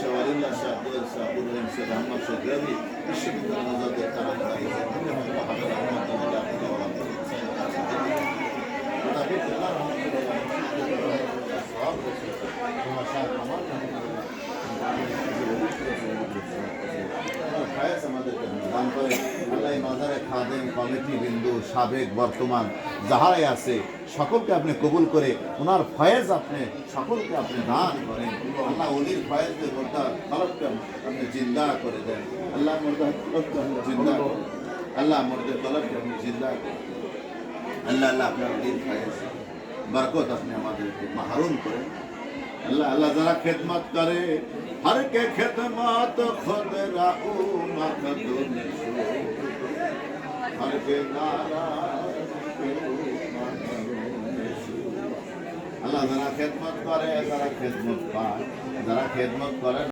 شوالين لا شاطر شاطر شاطر شاطر شاطر شاطر شاطر committee বিন্দু সাবেক বর্তমান যাহারাই আছে সকলকে আপনি কবুল করে ওনার ফয়েজ আপনি সকলকে আপনি দান করেন আল্লাহ অলির ফয়েজকে মোর্দা আপনি জিন্দা করে দেন আল্লাহ মোর্দা তলবকে আপনি জিন্দা করেন আল্লাহ মোর্দা তলবকে আপনি জিন্দা করেন আল্লাহ আল্লাহ আপনার দিন খাইয়েছে বরকত আপনি আমাদেরকে মাহরুম করেন আল্লাহ আল্লাহ যারা খেদমত করে, হর কে খেদমত খোদ রাউ মখদুম হর কে নারা আল্লাহ যারা খেদমত করে, যারা খেদমত পায়, যারা খেদমত করে